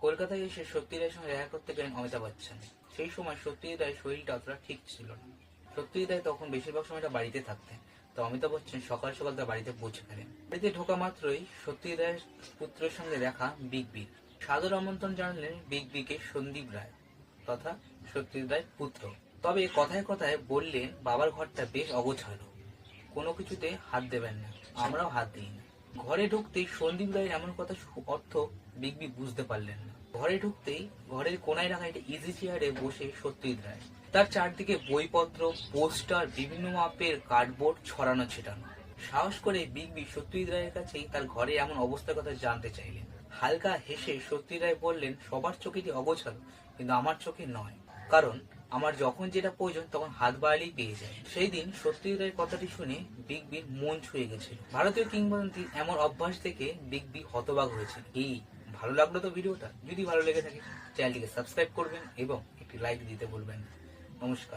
কলকাতায় এসে সত্যি রায়ের সঙ্গে দেখা করতে গেলেন অমিতাভ বচ্চন। সেই সময় সত্যি রায়ের শরীরটা অতটা ঠিক ছিল না। সত্যি রায় তখন বেশিরভাগ সময়টা বাড়িতে থাকতেন। তো অমিতাভ বচ্চন সকাল সকাল তার বাড়িতে পৌঁছে গেলেন বাড়িতে ঢোকা মাত্রই সত্যি রায়ের পুত্রের সঙ্গে দেখা বিগ বি। সাদর আমন্ত্রণ জানালেন বিগ বিকে সন্দীপ রায় তথা সত্যি রায়ের পুত্র। তবে কথায় কথায় বললেন, বাবার ঘরটা বেশ অগোছালো। কোনো কিছুতে হাত দেবেন না। আমরাও হাত দিই না। ঘরে ঢুকতেই সন্দীপ রায়ের এমন কথা অর্থ বিগবি বুঝতে পারলেন না। ঘরে ঢুকতেই ঘরের কোনায় রাখা একটা ইজি চেয়ারে বসে সত্যজিৎ রায়। তার চারদিকে বইপত্র, পোস্টার, বিভিন্ন মাপের কার্ডবোর্ড ছড়ানো, ছিটানো। সাহস করে বিগবি সত্যজিৎ রায়ের কাছেই তার ঘরে এমন অবস্থার কথা জানতে চাইলেন। হালকা হেসে সত্যি রায় বললেন, সবার চোখেটি অগোছালো, কিন্তু আমার চোখে নয়। কারণ আমার যখন যেটা প্রয়োজন তখন হাত বাড়ালেই পেয়ে যায়। সেই দিন সত্যি রায়ের কথাটি শুনে বিগ বির মন ছুঁয়ে গেছিল। ভারতীয় কিংবদন্তি এমন অভ্যাস থেকে বিগ বি হতবাক হয়েছে এই ভালো লাগল তো ভিডিওটা? যদি ভালো লেগে থাকে, চ্যানেলটিকে সাবস্ক্রাইব করবেন এবং একটি লাইক দিতে বলবেন নমস্কার।